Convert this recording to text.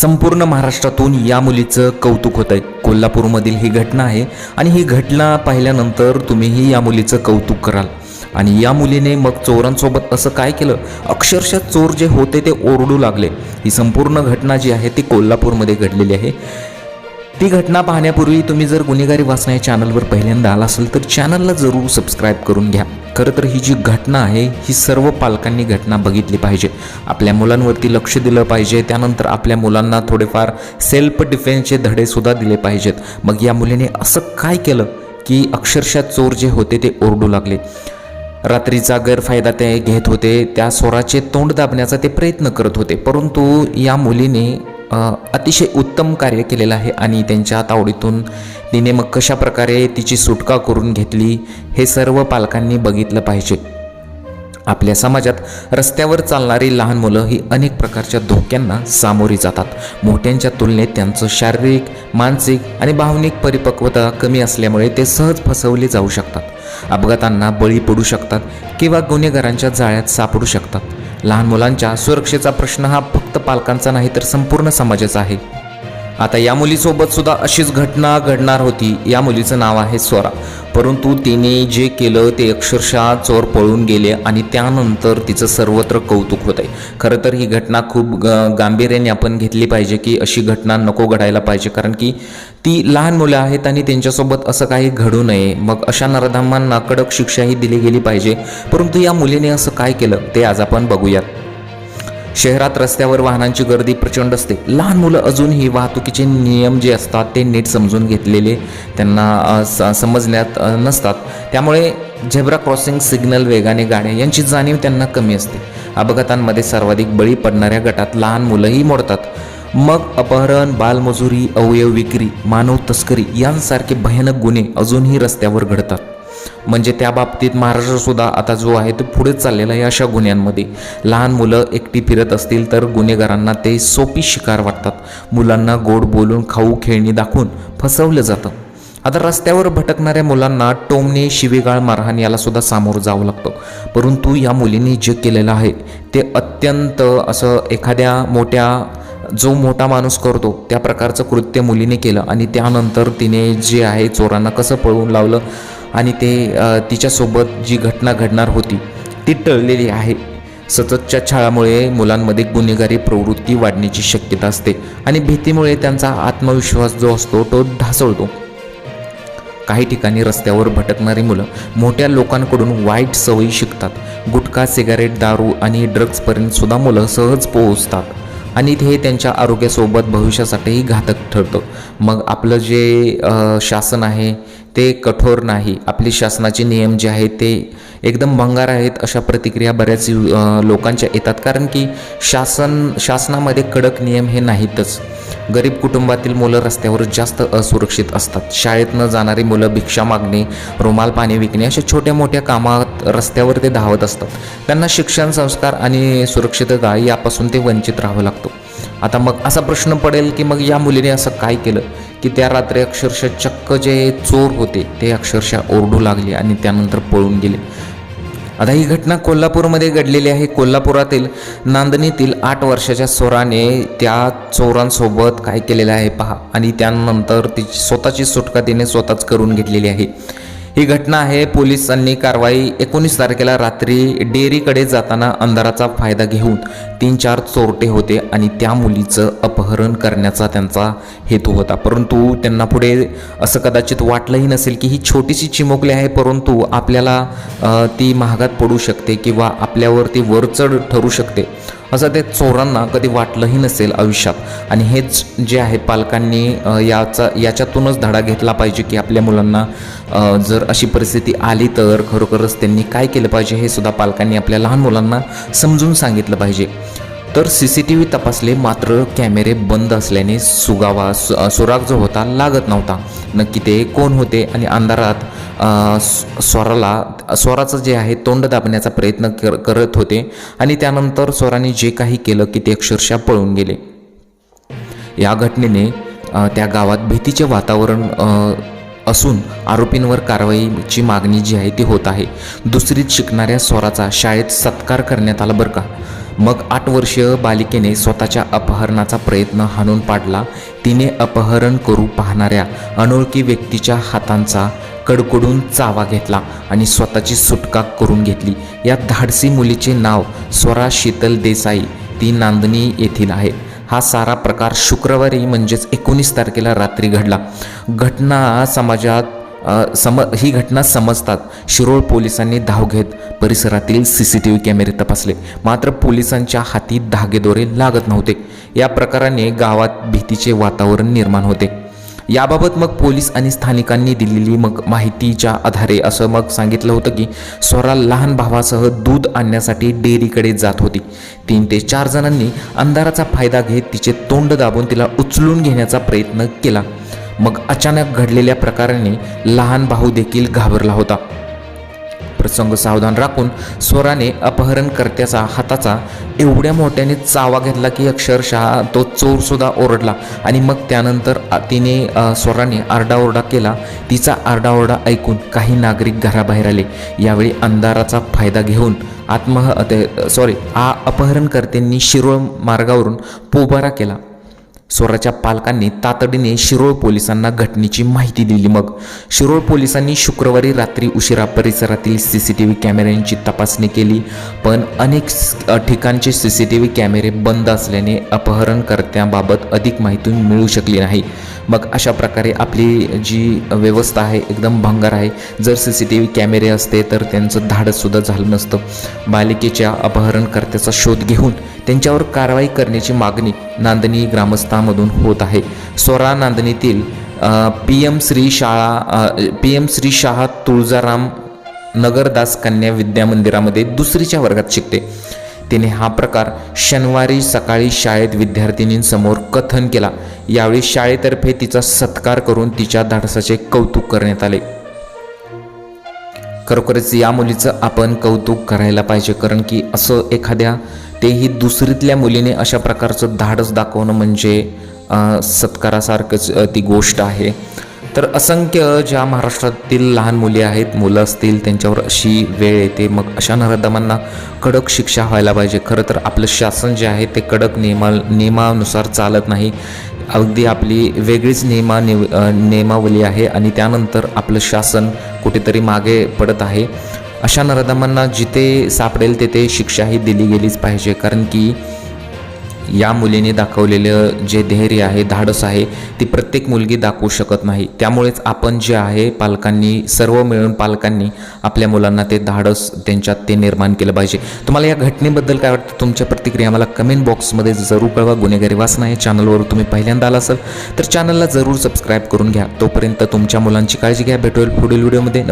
संपूर्ण महाराष्ट्रातून या मुलीचं कौतुक होत आहे कोल्हापूरमधील ही घटना आहे आणि ही घटना पाहिल्यानंतर तुम्हीही या मुलीचं कौतुक कराल. आणि या मुलीने मग चोरांसोबत असं काय केलं? अक्षरशः चोर जे होते ते ओरडू लागले. ही संपूर्ण घटना जी आहे ती कोल्हापूरमध्ये घडलेली आहे. ती घटना पाहण्यापूर्वी तुम्ही जर गुन्हेगारी वाचना या चॅनलवर पहिल्यांदा आला असेल तर चॅनलला जरूर सबस्क्राईब करून घ्या. खरं तर ही जी घटना आहे ही सर्व पालकांनी घटना बघितली पाहिजे. आपल्या मुलांवरती लक्ष दिलं पाहिजे त्यानंतर आपल्या मुलांना थोडेफार सेल्फ डिफेन्सचे धडेसुद्धा दिले पाहिजेत. मग या मुलीने असं काय केलं की अक्षरशः चोर जे होते ते ओरडू लागले? रात्रीचा गैरफायदा ते घेत होते त्या स्वराचे तोंड दाबण्याचा ते प्रयत्न करत होते. परंतु या मुलीने अतिशय उत्तम कार्य केलेलं आहे आणि त्यांच्या तावडीतून तिने मग कशा प्रकारे तिची सुटका करून घेतली हे सर्व पालकांनी बघितलं पाहिजे. आपल्या समाजात रस्त्यावर चालणारी लहान मुलं ही अनेक प्रकारच्या धोक्यांना सामोरी जातात. मोठ्यांच्या तुलनेत त्यांचं शारीरिक मानसिक आणि भावनिक परिपक्वता कमी असल्यामुळे ते सहज फसवले जाऊ शकतात. अपघातांना बळी पडू शकतात किंवा गुन्हेगारांच्या जाळ्यात सापडू शकतात. लहान मुलांच्या सुरक्षेचा प्रश्न हा फक्त पालकांचा नाही तर संपूर्ण समाजाचा आहे. आता या मुलीसोबत सुद्धा अशीच घटना घडणार होती. या मुलीचं नाव आहे स्वरा. परंतु तिने जे केलं ते अक्षरशः चोर पळून गेले आणि त्यानंतर तिचं सर्वत्र कौतुक होत आहे खरं तर ही घटना खूप ग गांभीर्याने आपण घेतली पाहिजे की अशी घटना नको घडायला पाहिजे. कारण की ती लहान मुलं आहेत आणि त्यांच्यासोबत असं काही घडू नये. मग अशा नरधामांना कडक शिक्षाही दिली गेली पाहिजे. परंतु या मुलीने असं काय केलं ते आज आपण बघूयात. शहरात रस्त्यावर वाहनांची गर्दी प्रचंड असते. लहान मुलं अजूनही वाहतुकीचे नियम जे असतात ते नीट समजून घेतलेले त्यांना स- समजण्यात नसतात. त्यामुळे झेब्रा क्रॉसिंग सिग्नल वेगाने गाड्या यांची जाणीव त्यांना कमी असते. अपघातांमध्ये सर्वाधिक बळी पडणाऱ्या गटात लहान मुलंही मोडतात. मग अपहरण बालमजुरी अवयव विक्री मानव तस्करी यांसारखे भयानक गुन्हे अजूनही रस्त्यावर घडतात. म्हणजे त्या बाबतीत महाराष्ट्रसुद्धा आता जो आहे तो पुढे चाललेला आहे अशा गुन्ह्यांमध्ये. लहान मुलं एकटी फिरत असतील तर गुन्हेगारांना ते सोपी शिकार वाटतात. मुलांना गोड बोलून खाऊ खेळणी दाखवून फसवलं जातं. आता रस्त्यावर भटकणाऱ्या मुलांना टोमणे शिवेगाळ मारहाण याला सुद्धा सामोरं जावं लागतं. परंतु या मुलीने जे केलेलं आहे ते अत्यंत असं एखाद्या मोठ्या जो मोठा माणूस करतो त्या प्रकारचं कृत्य मुलीने केलं आणि त्यानंतर तिने जे आहे चोरांना कसं पळवून लावलं आणि ते तिच्यासोबत जी घटना घडणार होती ती टळलेली आहे. सततच्या छळामुळे मुलांमध्ये गुन्हेगारी प्रवृत्ती वाढण्याची शक्यता असते आणि भीतीमुळे त्यांचा आत्मविश्वास जो असतो तो ढासळतो. काही ठिकाणी रस्त्यावर भटकणारी मुलं मोठ्या लोकांकडून वाईट सवयी शिकतात. गुटखा सिगारेट दारू आणि ड्रग्जपर्यंतसुद्धा मुलं सहज पोहोचतात. आणि हे त्यांच्या आरोग्यासोबत भविष्यासाठीही घातक ठरतं. मग आपलं जे शासन आहे ते कठोर नाही. आपली शासनाचे नियम जे आहेत ते एकदम भंगार आहेत अशा प्रतिक्रिया बऱ्याच लोकांच्या येतात. कारण की शासन शासनामध्ये कडक नियम हे नाहीतच. गरीब कुटुंबातील मुलं रस्त्यावर जास्त असुरक्षित असतात. शाळेत न जाणारी मुलं भिक्षा मागणे रुमाल पाणी विकणे अशा छोट्या मोठ्या कामात रस्त्यावर ते धावत असतात. त्यांना शिक्षण संस्कार आणि सुरक्षितता यापासून ते वंचित राहावं लागतो. आता मग असा प्रश्न पडेल की मग या मुलीने असं काय केलं? की त्या रात्री अक्षरशः चक्क जे चोर होते ते अक्षरशः ओरडू लागले आणि त्यानंतर पळून गेले. आता ही घटना कोल्हापूरमध्ये घडलेली आहे. कोल्हापुरातील नांदणीतील आठ वर्षाच्या स्वराने त्या चोरांसोबत काय केलेलं आहे पहा. आणि त्यानंतर तिची स्वतःची सुटका तिने स्वतःच करून घेतलेली आहे. ही घटना आहे. पोलिसांनी कारवाई एकोणीस तारखेला रात्री डेअरीकडे जाताना अंधाराचा फायदा घेऊन तीन चार चोरटे होते आणि त्या मुलीचं अपहरण करण्याचा त्यांचा हेतू होता. परंतु त्यांना पुढे असं कदाचित वाटलंही नसेल की ही छोटीशी चिमुकली आहे परंतु आपल्याला ती महागात पडू शकते किंवा आपल्यावर ती वरचढ ठरू शकते. असं ते चोरांना कधी वाटलंही नसेल आयुष्यात. आणि हेच जे आहे पालकांनी याचा याच्यातूनच धडा घेतला पाहिजे की आपल्या मुलांना जर अशी परिस्थिती आली तर खरोखरच त्यांनी काय केलं पाहिजे हे सुद्धा पालकांनी आपल्या लहान मुलांना समजून सांगितलं पाहिजे. तर सी सी टी व्ही तपासले मात्र कॅमेरे बंद असल्याने सुगावा सु सुराग जो होता लागत नव्हता. नक्की ते कोण होते आणि अंधारात स्वराला स्वराचं जे आहे तोंड दाबण्याचा प्रयत्न कर करत होते आणि त्यानंतर स्वराने जे काही केलं की ते अक्षरशः पळून गेले. या घटनेने त्या गावात भीतीचे वातावरण असून आरोपींवर कारवाईची मागणी जी आहे ती होत आहे. दुसरीत शिकणाऱ्या स्वराचा शाळेत सत्कार करण्यात आला बरं का? मग आठ वर्षीय बालिकेने स्वतःच्या अपहरणाचा प्रयत्न हाणून पाडला. तिने अपहरण करू पाहणाऱ्या अनोळखी व्यक्तीच्या हातांचा कडकडून चावा घेतला आणि स्वतःची सुटका करून घेतली. या धाडसी मुलीचे नाव स्वरा शीतल देसाई. ती नांदणी येथील आहे. हा सारा प्रकार शुक्रवारी म्हणजेच एकोणीस तारखेला रात्री घडला. घटना समाजात सम ही घटना समजतात. शिरोळ पोलिसांनी धाव घेत परिसरातील सी सी टी व्ही कॅमेरे तपासले. मात्र पोलिसांच्या हाती धागेदोरे लागत नव्हते. या प्रकाराने गावात भीतीचे वातावरण निर्माण होते. याबाबत मग पोलीस आणि स्थानिकांनी दिलेली मग माहितीच्या आधारे असं मग सांगितलं होतं की स्वरा लहान भावासह दूध आणण्यासाठी डेअरीकडे जात होती. तीन ते चार जणांनी अंधाराचा फायदा घेत तिचे तोंड दाबून तिला उचलून घेण्याचा प्रयत्न केला. मग अचानक घडलेल्या प्रकाराने लहान भाऊ देखील घाबरला होता. प्रसंग सावधान राखून स्वराने अपहरणकर्त्याचा हाताचा एवढ्या मोठ्याने चावा घेतला की अक्षरशः तो चोरसुद्धा ओरडला. आणि मग त्यानंतर तिने स्वराने आरडाओरडा केला. तिचा आरडाओरडा ऐकून काही नागरिक घराबाहेर आले. यावेळी अंधाराचा फायदा घेऊन आत्मह सॉरी आ अपहरणकर्त्यांनी शिरोळ मार्गावरून पोबारा केला. स्वराच्या पालकांनी तातडीने शिरोळ पोलिसांना घटनेची माहिती दिली मग. शिरोळ पोलिसांनी शुक्रवारी रात्री उशिरा परिसरातील सी सी टी व्ही कॅमेऱ्यांची तपासणी केली पण अनेक ठिकाणचे सी सी टी व्ही कॅमेरे बंद असल्याने अपहरणकर्त्याबाबत अधिक माहिती मिळू शकली नाही. मग अशा प्रकारे आपली जी व्यवस्था आहे एकदम भंगार आहे. जर सी सी टी व्ही कॅमेरे असते तर त्यांचं धाडससुद्धा झालं नसतं. बालिकेच्या अपहरणकर्त्याचा शोध घेऊन त्यांच्यावर कारवाई करण्याची मागणी नांदणी ग्रामस्थामधून होत आहे. सोरा नांदणीतील पी एम श्री शाळा पी एम श्री शाह तुळजाराम नगरदास कन्या विद्या मंदिरामध्ये दुसरीच्या वर्गात शिकते. तिने हा प्रकार शनिवारी सकाळी शाळेत विद्यार्थिनींसमोर कथन केला. यावेळी शाळेतर्फे तिचा सत्कार करून तिच्या धाडसाचे कौतुक करण्यात आले. खरोखरच या मुलीचं आपण कौतुक करायला पाहिजे कारण की असं एखाद्या तेही दुसरीतल्या मुलीने अशा प्रकारचं धाडस दाखवणं म्हणजे सत्कारासारखंच ती गोष्ट आहे. तर असंख्य ज्या महाराष्ट्रातील लहान मुली आहेत मुलं असतील त्यांच्यावर अशी वेळ येते. मग अशा नराधमांना कडक शिक्षा व्हायला पाहिजे. खरं तर आपलं शासन जे आहे ते कडक नियमा नियमानुसार चालत नाही. अगदी आपली वेगळीच नियमा निव नियमावली आहे आणि त्यानंतर आपलं शासन कुठेतरी मागे पडत आहे. अशा नराधमांना जिथे सापडेल तेथे शिक्षाही दिली गेलीच पाहिजे. कारण की या मुलीने दाखवलेलं जे धैर्य आहे धाडस आहे ती प्रत्येक मुलगी दाखवू शकत नाही. त्यामुळेच आपण जे आहे पालकांनी सर्व मिळून पालकांनी आपल्या मुलांना ते धाडस त्यांच्यात ते निर्माण केलं पाहिजे. तुम्हाला या घटनेबद्दल काय वाटतं? तुमच्या प्रतिक्रिया मला कमेंट बॉक्समध्ये जरूर कळवा. गुन्हेगारी वाचना या चॅनलवर तुम्ही पहिल्यांदा आला असाल तर चॅनलला जरूर सबस्क्राईब करून घ्या. तोपर्यंत तुमच्या मुलांची काळजी घ्या. भेटवेल पुढील व्हिडिओमध्ये